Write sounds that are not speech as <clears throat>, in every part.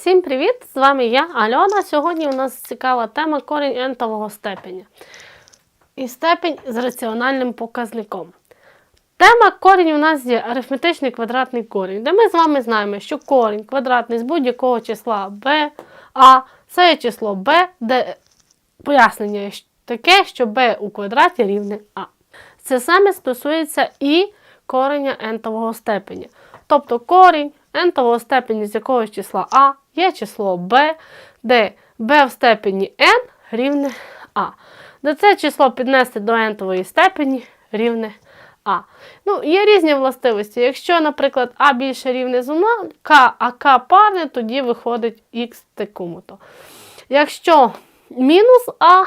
Всім привіт! З вами я, Альона. Сьогодні у нас цікава тема корінь ентового степеня. І степень з раціональним показником. Тема корінь у нас є арифметичний квадратний корінь, де ми з вами знаємо, що корінь квадратний з будь-якого числа b, а це є число b, де пояснення таке, що b у квадраті рівне а. Це саме стосується і кореня ентового степеня. Тобто корінь ентового степені з якогось числа а є число b, де b в степені n рівне а. Де це число піднести до ентової степені рівне а. Ну, Є різні властивості. Якщо, наприклад, а більше рівне з 0, k, а k парне, тоді виходить х текумото. Якщо мінус а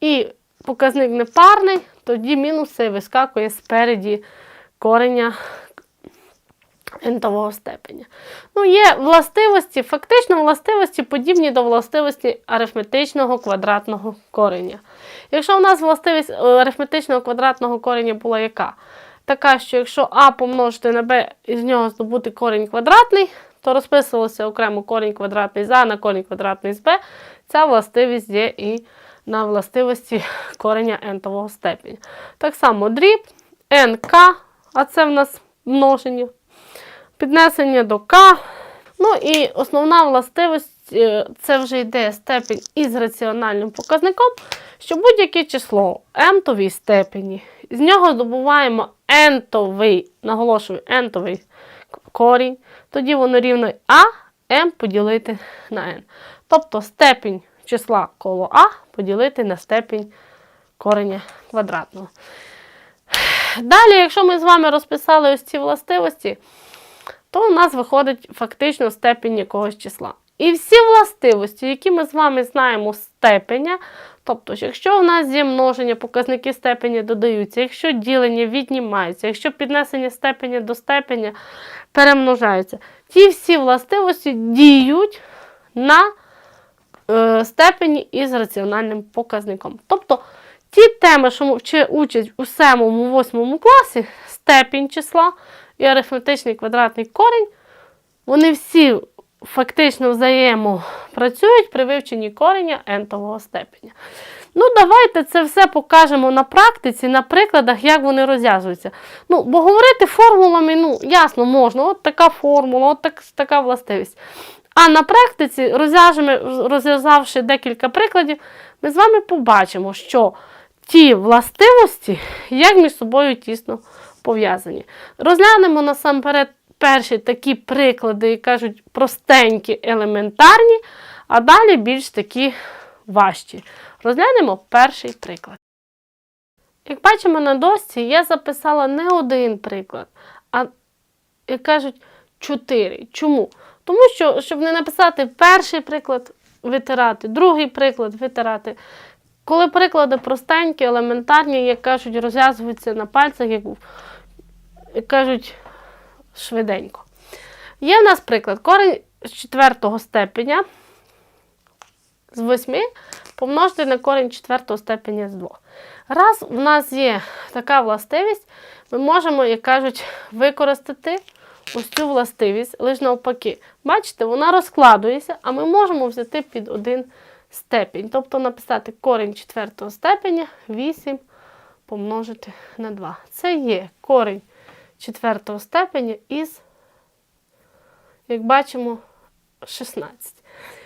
і показник непарний, тоді мінус цей вискакує спереді кореня ентового степеня. Ну, є властивості, фактично властивості подібні до властивості арифметичного квадратного кореня. Якщо у нас властивість е, арифметичного квадратного кореня була яка? Така, що якщо а помножити на b і з нього здобути корінь квадратний, то розписувався окремо корінь квадратний з а на корінь квадратний з b. Ця властивість є і на властивості кореня ентового степеня. Так само дріб, nk, а це в нас множення піднесення до К. Ну і основна властивість е, це вже йде степень із раціональним показником, що будь-яке число ентовій степені, з нього здобуваємо ентовий, наголошую, ентовий корінь, тоді воно рівно А, М поділити на n. Тобто степень числа коло А поділити на степень кореня квадратного. Далі, якщо ми з вами розписали ось ці властивості, то у нас виходить фактично степень якогось числа. І всі властивості, які ми з вами знаємо степеня, тобто, якщо у нас є множення, показники степеня додаються, якщо ділення віднімається, якщо піднесення степеня до степеня перемножається, ті всі властивості діють на е, степені із раціональним показником. Тобто ті теми, що вчи учать у 7-8 класі, степінь числа і арифметичний квадратний корінь, вони всі фактично взаємопрацюють при вивченні кореня ентового степеня. Ну, давайте це все покажемо на практиці, на прикладах, як вони розв'язуються. Ну, бо говорити формулами, ну, ясно, можна, от така формула, от так, така властивість. А на практиці, розв'язавши декілька прикладів, ми з вами побачимо, що ті властивості, як між собою тісно пов'язані. Розглянемо насамперед перші такі приклади, і кажуть, простенькі, елементарні, а далі більш такі важчі. Розглянемо перший приклад. Як бачимо на дошці, я записала не один приклад, а, як кажуть, чотири. Чому? Тому що, щоб не написати перший приклад, витирати, другий приклад витирати. Коли приклади простенькі, елементарні, як кажуть, розв'язуються на пальцях, як як кажуть, швиденько. Є в нас приклад корінь з четвертого степеня з 8 помножити на корінь четвертого степеня з 2. Раз в нас є така властивість, ми можемо, як кажуть, використати ось цю властивість, лише навпаки. Бачите, вона розкладується, а ми можемо взяти під один степінь. Тобто написати корінь четвертого степеня 8 помножити на 2. Це є корінь четвертого степеня із, як бачимо, 16.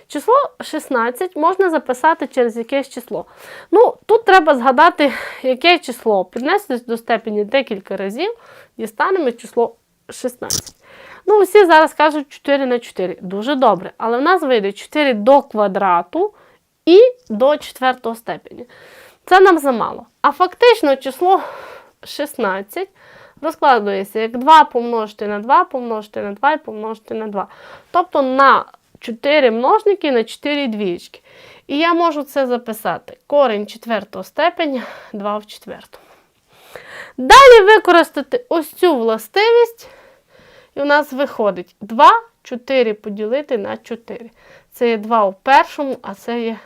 Число 16 можна записати через якесь число. Ну, Тут треба згадати, яке число. Піднести до степені декілька разів, дістанемо число 16. Ну, всі зараз кажуть 4 на 4. Дуже добре. Але в нас вийде 4 до квадрату і до четвертого степені. Це нам замало. А фактично число 16 розкладується як 2 помножити на 2, помножити на 2 і помножити на 2. Тобто на 4 множники на 4 двічки. І я можу це записати. Корінь четвертого степеня 2 в четвертому. Далі використати ось цю властивість. І у нас виходить 2, 4 поділити на 4. Це є 2 в першому, а це є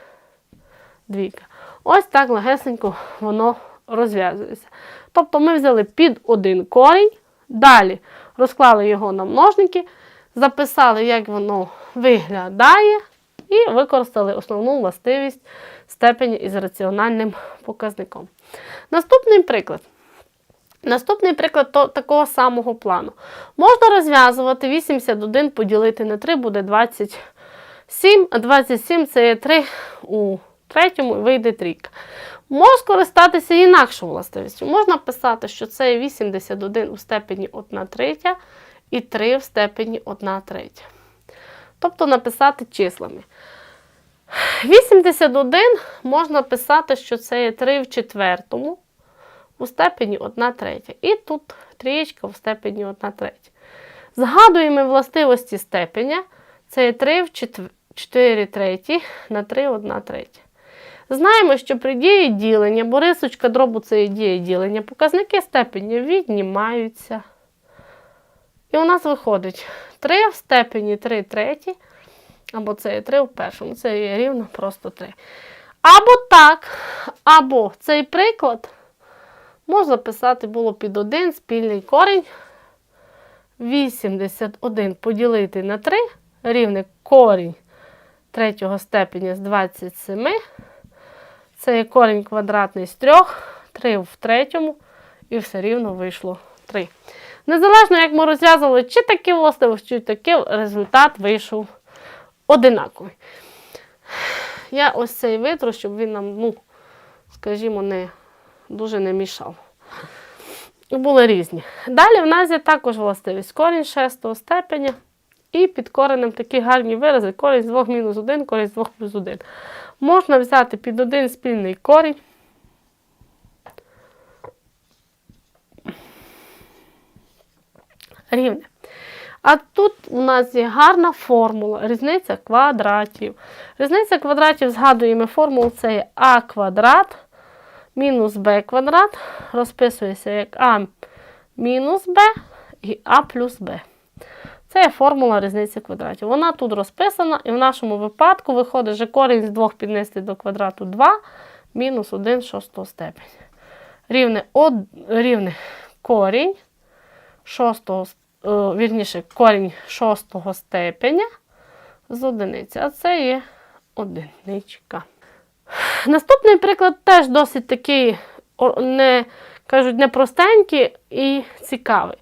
двійка. Ось так легесенько воно розв'язується. Тобто ми взяли під один корінь, далі розклали його на множники, записали, як воно виглядає, і використали основну властивість степені із раціональним показником. Наступний приклад. Наступний приклад то, такого самого плану. Можна розв'язувати 81 поділити на 3 буде 27, а 27 це є 3 у третьому і вийде трійка. Можна скористатися інакшою властивістю. Можна писати, що це 81 у степені 1 третя і 3 в степені 1 третя. Тобто написати числами. 81 можна писати, що це є 3 в четвертому у степені 1 третя. І тут трієчка в степені 1 третя. Згадуємо властивості степеня. Це є 3 в 4 треті на 3 1 третя. Знаємо, що при дії ділення, бо дробу це є дія ділення, показники степені віднімаються. І у нас виходить 3 в степені 3 треті, або це є 3 в першому, це є рівно просто 3. Або так, або цей приклад можна писати було під 1 спільний корінь. 81 поділити на 3 рівне корінь третього степеня з 27. Це є корінь квадратний з 3, 3 в третьому, і все рівно вийшло 3. Незалежно, як ми розв'язували, чи такі властивості, чи такі, результат вийшов одинаковий. Я ось цей витру, щоб він нам, ну, скажімо, не дуже не мішав. Були різні. Далі в нас є також властивість корінь шестого степеня. І під коренем такі гарні вирази. Корінь з 2 мінус 1, корінь з 2 плюс 1. Можна взяти під один спільний корінь. Рівне. А тут у нас є гарна формула, різниця квадратів. Різниця квадратів, згадуємо формулу, це є а квадрат мінус b квадрат. Розписується як а мінус b і а плюс b. Це є формула різниці квадратів. Вона тут розписана, і в нашому випадку виходить, що корінь з 2 піднести до квадрату 2 мінус 1 шостого степеня. Рівне, од, рівне корінь шостого, е, вірніше, корінь шостого степеня з одиниці. А це є одиничка. Наступний приклад теж досить такий, не, кажуть, непростенький і цікавий.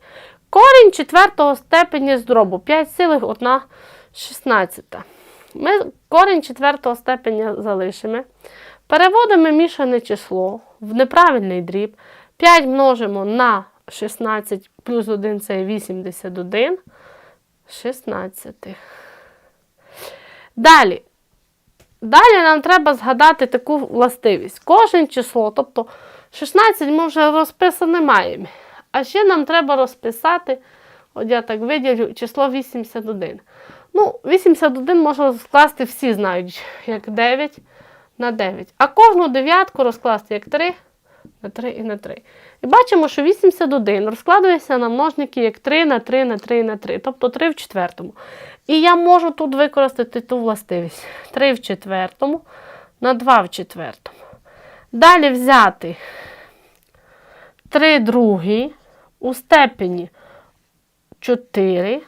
Корінь четвертого степеня з дробу 5,116. Ми корінь четвертого степеня залишимо. Переводимо мішане число в неправильний дріб. 5 множимо на 16 плюс 1 це 81. 16. Далі. Далі нам треба згадати таку властивість. Кожен число, тобто 16 ми вже розписане маємо. А ще нам треба розписати, от я так виділю, число 81. Ну, 81 можна скласти, всі знають, як 9 на 9. А кожну дев'ятку розкласти як 3 на 3 і на 3. І бачимо, що 81 розкладується на множники як 3 на 3 на 3 на 3, тобто 3 в четвертому. І я можу тут використати ту властивість. 3 в четвертому на 2 в четвертому. Далі взяти 3 другі у степені 4.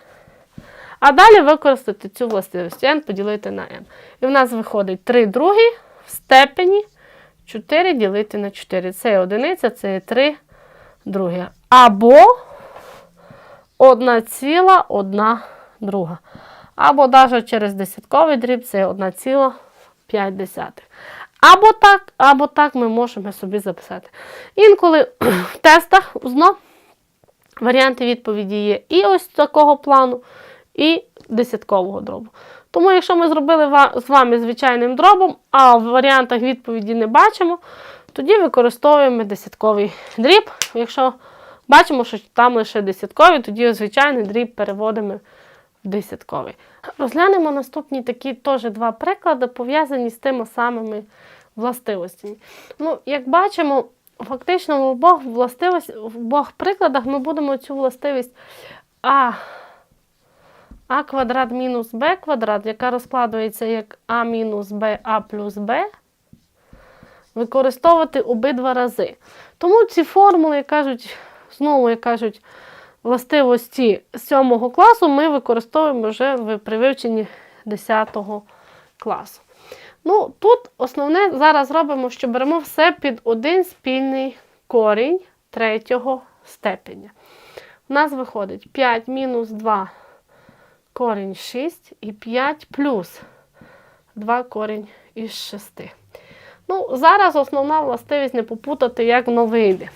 А далі використати цю властивість n поділити на n. І в нас виходить 3 другі в степені 4 ділити на 4. Це є одиниця, це є 3 друге. Або 1 ціла 1 друга. Або навіть через десятковий дріб це 1,5. Або так, або так ми можемо собі записати. Інколи <clears throat> в тестах знов варіанти відповіді є і ось такого плану, і десяткового дробу. Тому, якщо ми зробили з вами звичайним дробом, а в варіантах відповіді не бачимо, тоді використовуємо десятковий дріб. Якщо бачимо, що там лише десятковий, тоді звичайний дріб переводимо в десятковий. Розглянемо наступні такі теж два приклади, пов'язані з тими самими властивостями. Ну, Як бачимо, фактично в обох, властивость, в обох прикладах ми будемо цю властивість А а квадрат мінус Б квадрат, яка розкладується як А мінус Б, А плюс Б, використовувати обидва рази. Тому ці формули, як кажуть, знову як кажуть, властивості 7 класу ми використовуємо вже при вивченні 10 класу. Ну, тут основне зараз робимо, що беремо все під один спільний корінь третього степеня. У нас виходить 5 мінус 2 корінь 6 і 5 плюс 2 корінь із 6. Ну, зараз основна властивість не попутати, як воно вийде.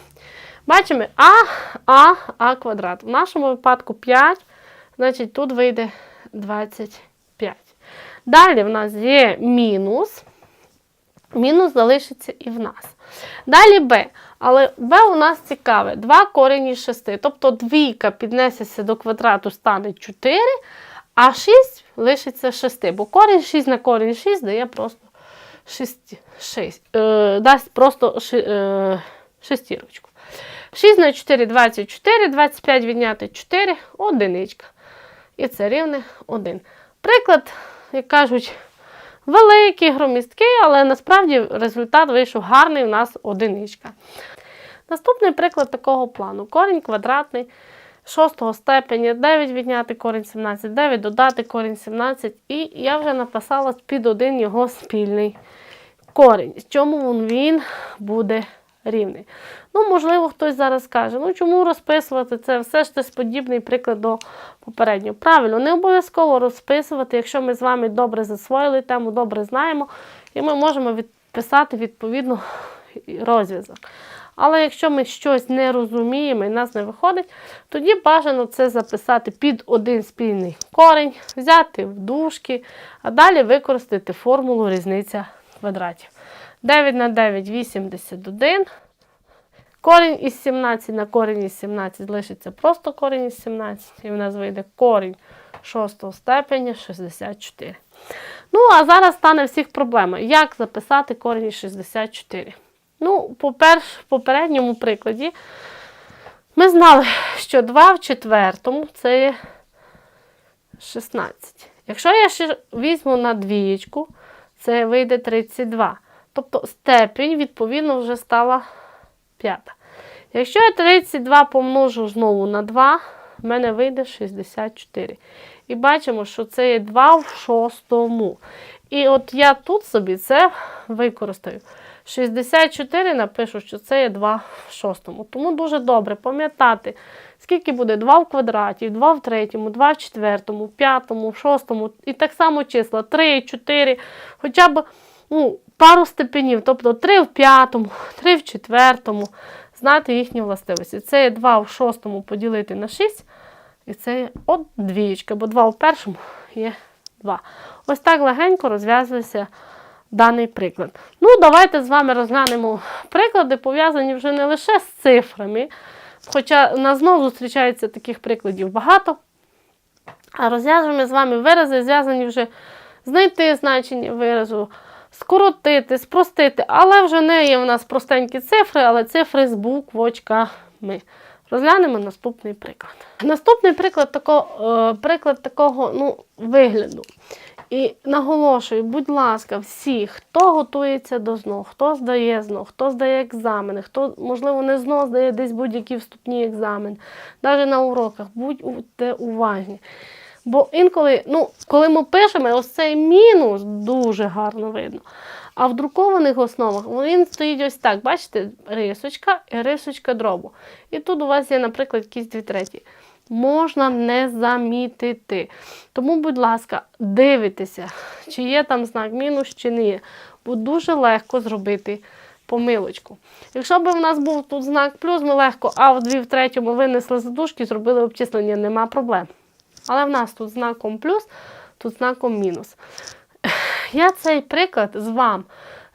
Бачимо А, А, А квадрат. В нашому випадку 5, значить тут вийде 25. Далі в нас є мінус. Мінус залишиться і в нас. Далі b. Але b у нас цікаве. 2 корінь із 6. Тобто двійка піднесеться до квадрату, стане 4, а 6 лишиться 6. Бо корінь 6 на корінь 6 дає просто 6, 6, е, дасть просто ши- е, шестірочку. 6 на 4 24, 25 відняти 4, одиничка. І це рівне 1. Приклад, як кажуть, великий, громісткий, але насправді результат вийшов гарний у нас одиничка. Наступний приклад такого плану. Корінь квадратний шостого степеня, 9 відняти корінь 17, 9 додати корінь 17, і я вже написала під один його спільний корінь. Чому він буде рівний. Ну, можливо, хтось зараз скаже, ну чому розписувати це? Все ж це подібний приклад до попереднього. Правильно, не обов'язково розписувати, якщо ми з вами добре засвоїли тему, добре знаємо, і ми можемо відписати відповідно розв'язок. Але якщо ми щось не розуміємо і нас не виходить, тоді бажано це записати під один спільний корінь, взяти в дужки, а далі використати формулу різниця квадратів. 9 на 9 – 81. Корінь із 17 на корінь із 17 лишиться просто корінь із 17. І в нас вийде корінь 6 степеня 64. Ну, а зараз стане всіх проблема. Як записати корінь із 64? Ну, по-перше, в попередньому прикладі ми знали, що 2 в четвертому це є 16. Якщо я ще візьму на двієчку, це вийде 32. Тобто степінь, відповідно, вже стала п'ята. Якщо я 32 помножу знову на 2, в мене вийде 64. І бачимо, що це є 2 в шостому. І от я тут собі це використаю. 64 напишу, що це є 2 в шостому. Тому дуже добре пам'ятати, скільки буде 2 в квадраті, 2 в третьому, 2 в четвертому, в п'ятому, в шостому. І так само числа 3, 4, хоча б ну, пару степенів, тобто 3 в п'ятому, <laughs> 3 в четвертому. Знати їхні властивості. Це є 2 в шостому поділити на 6. І це є от двієчка, бо 2 в першому <laughs> є 2. Ось так легенько розв'язується даний приклад. Ну, давайте з вами розглянемо приклади, пов'язані вже не лише з цифрами, хоча у нас знову зустрічається таких прикладів багато. А розв'яжемо з вами вирази, зв'язані вже знайти значення виразу, скоротити, спростити, але вже не є в нас простенькі цифри, але цифри з буквочками. Розглянемо наступний приклад. Наступний приклад такого, е, приклад такого ну, вигляду. І наголошую, будь ласка, всі, хто готується до ЗНО, хто здає ЗНО, хто здає екзамени, хто, можливо, не ЗНО здає десь будь-які вступні екзамени, навіть на уроках, будьте уважні. Бо інколи, ну, коли ми пишемо, ось цей мінус дуже гарно видно. А в друкованих основах він стоїть ось так. Бачите, рисочка і рисочка дробу. І тут у вас є, наприклад, якісь дві треті. Можна не замітити. Тому, будь ласка, дивитеся, чи є там знак мінус, чи не є. Бо дуже легко зробити помилочку. Якщо б у нас був тут знак плюс, ми легко, а в дві в третьому винесли задушки, зробили обчислення, нема проблем. Але в нас тут знаком плюс, тут знаком мінус. Я цей приклад з вами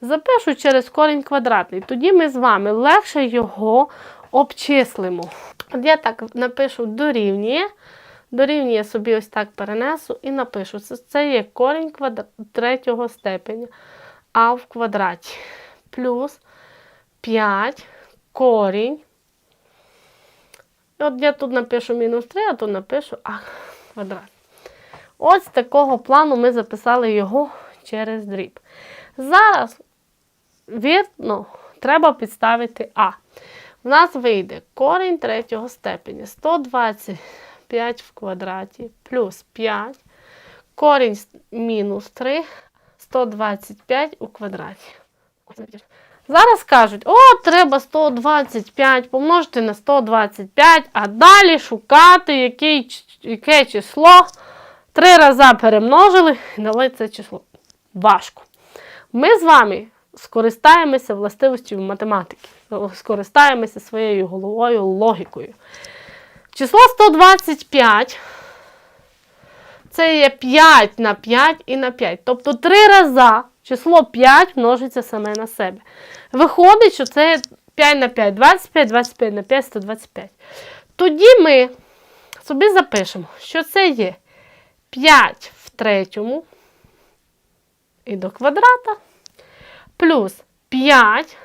запишу через корінь квадратний. Тоді ми з вами легше його обчислимо. От я так напишу дорівнює. Дорівнює собі ось так перенесу і напишу. Це, є корінь третього степеня а в квадраті. Плюс 5 корінь. От я тут напишу мінус 3, а тут напишу а квадрат. Ось такого плану ми записали його через дріб. Зараз, вірно, треба підставити А. В нас вийде корінь третього степені 125 в квадраті плюс 5, корінь мінус 3, 125 у квадраті. Зараз кажуть, о, треба 125 помножити на 125, а далі шукати, ч- яке число. Три рази перемножили і дали це число. Важко. Ми з вами скористаємося властивостю математики, скористаємося своєю головою, логікою. Число 125 це є 5 на 5 і на 5. Тобто три рази число 5 множиться саме на себе. Виходить, що це 5 на 5, 25, 25 на 5, 125. Тоді ми собі запишемо, що це є 5 в третьому і до квадрата плюс 5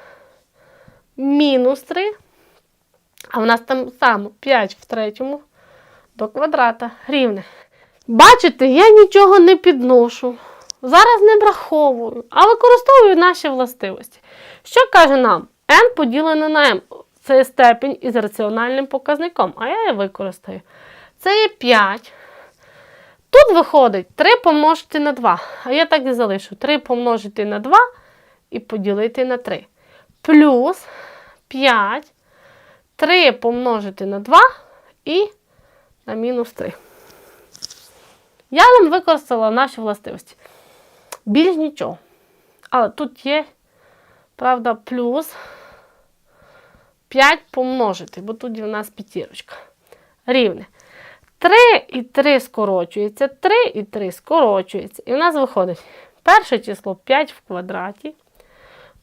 мінус 3. А в нас там саме 5 в третьому до квадрата рівне. Бачите, я нічого не підношу. Зараз не враховую, а використовую наші властивості. Що каже нам? n поділене на m. Це степінь із раціональним показником, а я її використаю. Це є 5. Тут виходить 3 помножити на 2. А я так і залишу. 3 помножити на 2 і поділити на 3. Плюс 5. 3 помножити на 2 і на мінус 3. Я нам використала наші властивості. Більш нічого. Але тут є, правда, плюс 5 помножити, бо тут є в нас п'ятірочка. Рівне. 3 і 3 скорочується, 3 і 3 скорочується. І в нас виходить перше число 5 в квадраті,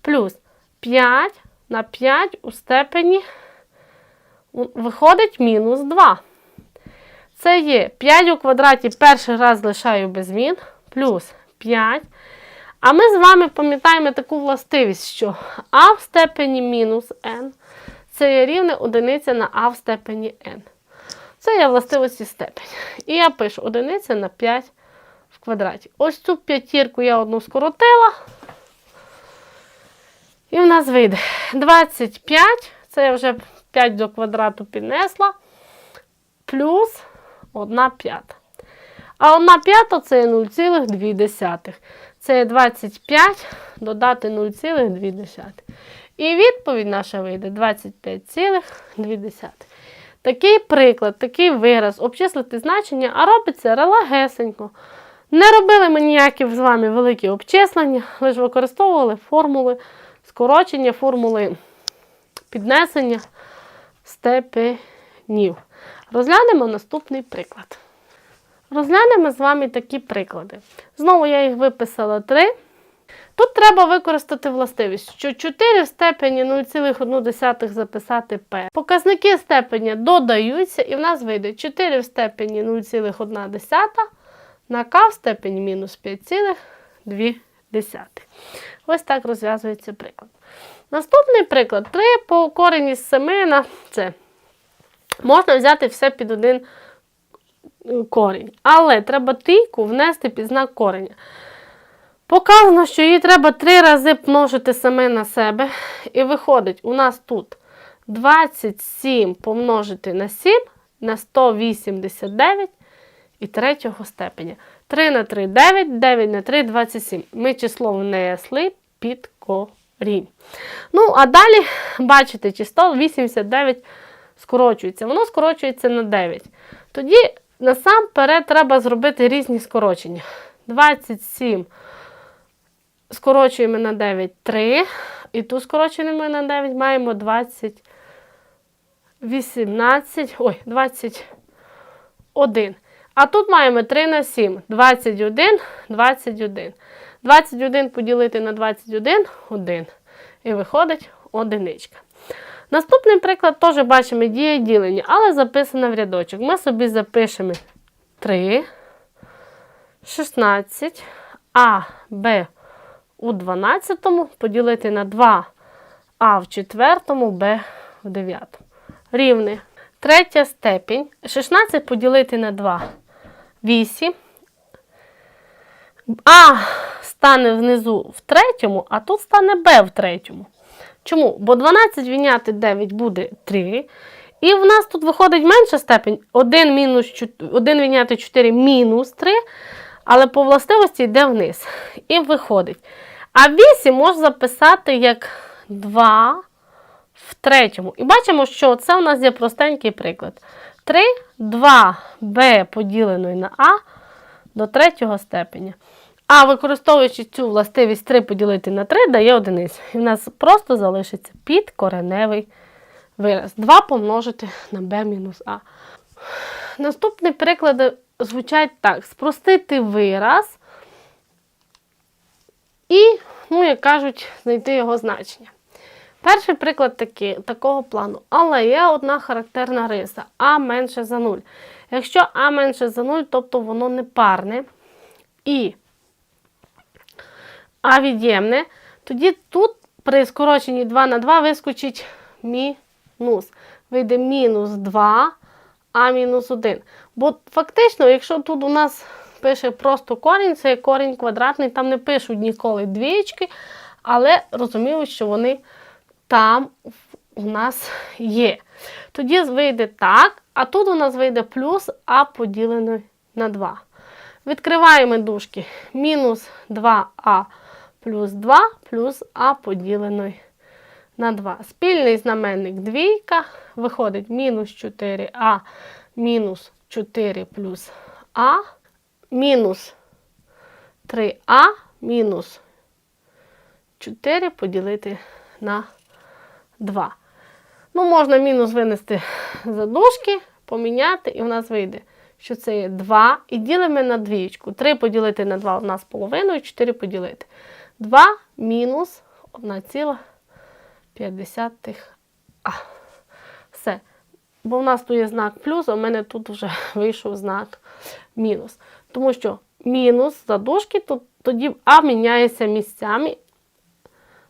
плюс 5 на 5 у степені виходить мінус 2. Це є 5 у квадраті перший раз лишаю без змін, плюс 5. А ми з вами пам'ятаємо таку властивість, що а в степені мінус n це є рівне одиниця на а в степені n. Це є властивості степень. І я пишу одиниця на 5 в квадраті. Ось цю п'ятірку я одну скоротила. І в нас вийде 25, це я вже 5 до квадрату піднесла, плюс 1 п'ята. А 1 п'ята це 0,2. Це 25 додати 0,2. І відповідь наша вийде 25,2. Такий приклад, такий вираз, обчислити значення, а робиться релагесенько. Не робили ми ніякі з вами великі обчислення, лише використовували формули скорочення, формули піднесення степенів. Розглянемо наступний приклад. Розглянемо з вами такі приклади. Знову я їх виписала три. Тут треба використати властивість, що 4 в степені 0,1 записати P. Показники степеня додаються, і в нас вийде 4 в степені 0,1 на К в степені мінус 5,2. Ось так розв'язується приклад. Наступний приклад 3 по корені з 7 на це. Можна взяти все під один корінь. Але треба трійку внести під знак кореня. Показано, що її треба три рази множити саме на себе. І виходить, у нас тут 27 помножити на 7 на 189 і третього степеня. 3 на 3 9, 9 на 3 27. Ми число внесли під корінь. Ну, а далі, бачите, число 89 скорочується. Воно скорочується на 9. Тоді насамперед треба зробити різні скорочення. 27 скорочуємо на 9 3. І тут скорочуємо на 9 маємо 20, 18, ой, 21. А тут маємо 3 на 7, 21, 21. 21 поділити на 21 1. І виходить одиничка. Наступний приклад теж бачимо дія ділення, але записано в рядочок. Ми собі запишемо 3, 16, А, Б у 12 поділити на 2 А в 4, Б в 9. Рівне. Третя степінь. 16 поділити на 2 8. А стане внизу в третьому, а тут стане Б в третьому. Чому? Бо 12 відняти 9 буде 3. І в нас тут виходить менша степень 1, мінус, 4 1 відняти 4 мінус 3, але по властивості йде вниз. І виходить. А 8 можна записати як 2 в третьому. І бачимо, що це у нас є простенький приклад. 3, 2b поділеної на а до третього степеня. А використовуючи цю властивість 3 поділити на 3, дає одиницю. І в нас просто залишиться підкореневий вираз. 2 помножити на b-а. Наступні приклади звучать так: спростити вираз і, ну, як кажуть, знайти його значення. Перший приклад такий, такого плану. Але є одна характерна риса А менше за 0. Якщо А менше за 0, тобто воно не парне і А від'ємне, тоді тут при скороченні 2 на 2 вискочить мінус. Вийде мінус 2, а мінус 1. Бо фактично, якщо тут у нас пише просто корінь, це корінь квадратний, там не пишуть ніколи двієчки, але розумію, що вони там у нас є. Тоді вийде так, а тут у нас вийде плюс А поділений на 2. Відкриваємо дужки. Мінус 2а плюс 2 плюс А поділений на 2. Спільний знаменник двійка. Виходить мінус 4а мінус 4 плюс А мінус 3а мінус 4 поділити на 2. Ну, можна мінус винести за дужки, поміняти, і в нас вийде, що це є 2. І ділимо на двічку. 3 поділити на 2 у нас половиною, 4 поділити. 2 мінус 1,5 А. Все. Бо в нас тут є знак плюс, а в мене тут вже <laughs> вийшов знак мінус. Тому що мінус за дужки, то тоді А міняється місцями,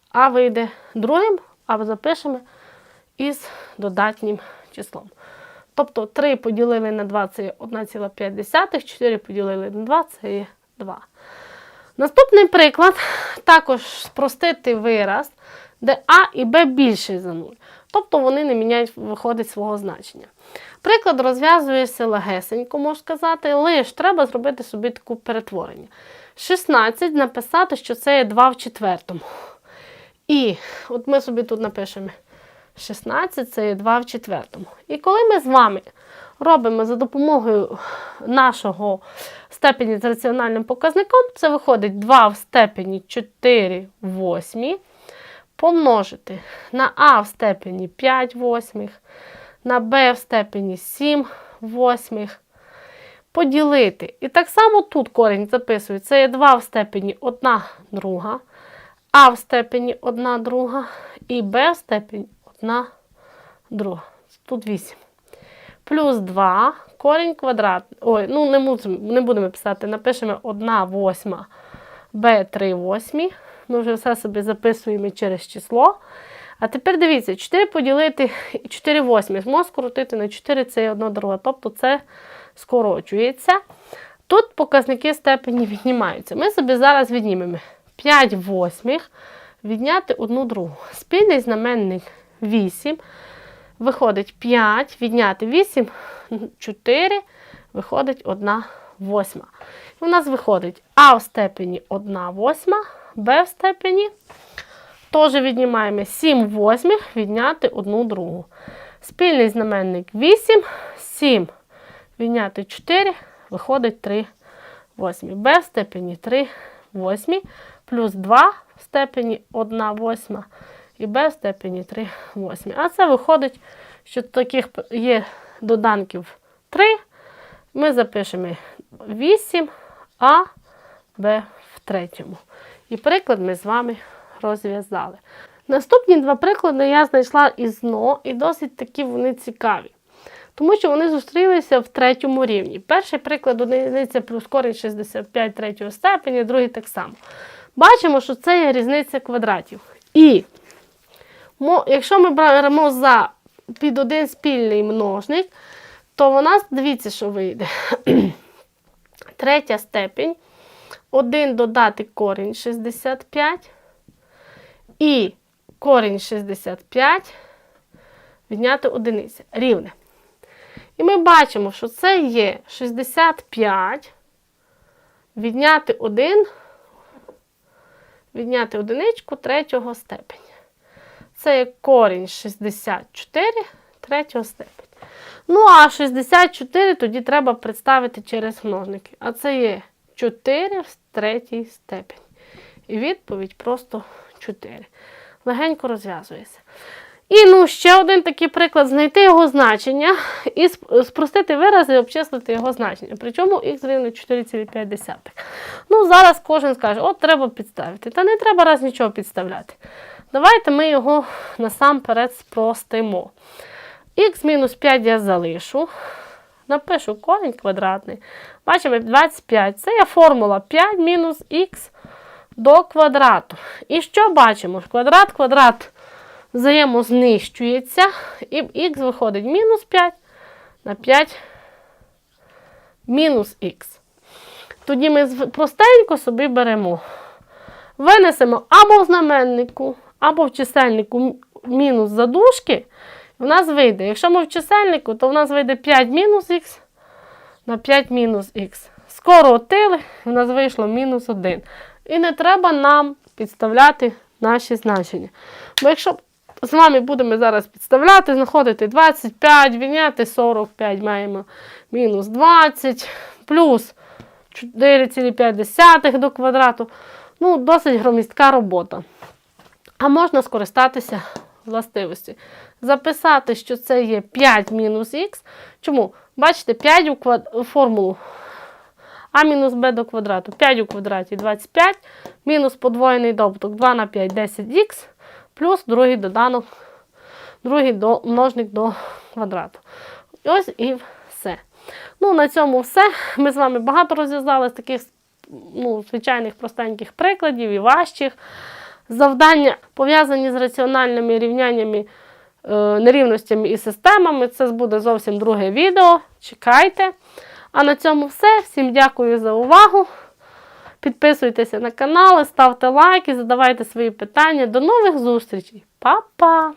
А вийде другим, а запишемо із додатнім числом. Тобто 3 поділили на 2 це є 1,5, 4 поділили на 2 це є 2. Наступний приклад також спростити вираз, де А і Б більше за 0. Тобто вони не міняють, виходить свого значення. Приклад розв'язується легесенько, можна сказати, лише треба зробити собі таке перетворення. 16 написати, що це є 2 в четвертому. І от ми собі тут напишемо 16 це є 2 в четвертому. І коли ми з вами робимо за допомогою нашого степені з раціональним показником, це виходить 2 в степені 4 восьмі, помножити на А в степені 5 восьмих, на Б в степені 7 восьмих, поділити. І так само тут корінь записую, це є 2 в степені 1 друга. А в степені 1 друга і Б в степені 1 друга. Тут 8. Плюс 2 корінь квадратний. Ой, ну не, мусимо, не будемо писати, напишемо 1 восьма, Б 3 восьмі. Ми вже все собі записуємо через число. А тепер дивіться, 4 поділити 4 восьмі. Можна скоротити на 4 це і 1 друга. Тобто це скорочується. Тут показники степені віднімаються. Ми собі зараз віднімемо 5 восьмих відняти 1 другу. Спільний знаменник 8. Виходить 5, відняти 8, 4, <laughs> виходить 1 восьма. І у нас виходить А в степені 1 восьма, Б в степені. Теж віднімаємо 7 восьмих, відняти 1 другу. Спільний знаменник 8, 7, відняти 4, виходить 3 восьмі. Б в степені 3 восьмі, плюс 2 в степені 1 восьма і в степені 3 восьмі. А це виходить, що таких є доданків 3. Ми запишемо 8 а b в третьому. І приклад ми з вами розв'язали. Наступні два приклади я знайшла із ЗНО, і досить такі вони цікаві. Тому що вони зустрілися в третьому рівні. Перший приклад одиниця плюс корінь 65 третього степені, другий так само. Бачимо, що це є різниця квадратів. І якщо ми беремо за під один спільний множник, то в нас, дивіться, що вийде. <clears throat> Третя степень. 1 додати корінь 65. І корінь 65 відняти одиниця. Рівне. І ми бачимо, що це є 65 відняти 1, відняти одиничку третього степеня. Це є корінь 64 третього степеня. Ну, а 64 тоді треба представити через множники. А це є 4 в третій степені. І відповідь просто 4. Легенько розв'язується. І ну, ще один такий приклад: знайти його значення і спростити вирази і обчислити його значення. Причому х рівне 4,5. Ну, зараз кожен скаже, от треба підставити. Та не треба раз нічого підставляти. Давайте ми його насамперед спростимо. Х мінус 5 я залишу. Напишу корінь квадратний. Бачимо 25. Це є формула 5 мінус х до квадрату. І що бачимо? Квадрат, квадрат взаємознищується, і х виходить мінус 5 на 5 мінус х. Тоді ми простенько собі беремо. Винесемо або в знаменнику, або в чисельнику мінус задушки. В нас вийде, якщо ми в чисельнику, то в нас вийде 5 мінус х на 5 мінус х. Скоротили, в нас вийшло мінус 1. І не треба нам підставляти наші значення. Бо якщо з вами будемо зараз підставляти, знаходити 25, відняти 45, маємо мінус 20, плюс 4,5 до квадрату. Ну, досить громістка робота. А можна скористатися властивості. Записати, що це є 5 мінус х. Чому? Бачите, 5 у квад... формулу а мінус b до квадрату. 5 у квадраті 25, мінус подвоєний добуток 2 на 5 10х, плюс другий доданок, другий до, множник до квадрату. Ось і все. Ну, на цьому все. Ми з вами багато розв'язали з таких ну, звичайних простеньких прикладів і важчих. Завдання пов'язані з раціональними рівняннями, е, нерівностями і системами. Це буде зовсім друге відео. Чекайте. А на цьому все. Всім дякую за увагу. Підписуйтеся на канал, ставте лайки, задавайте свої питання. До нових зустрічей. Па-па!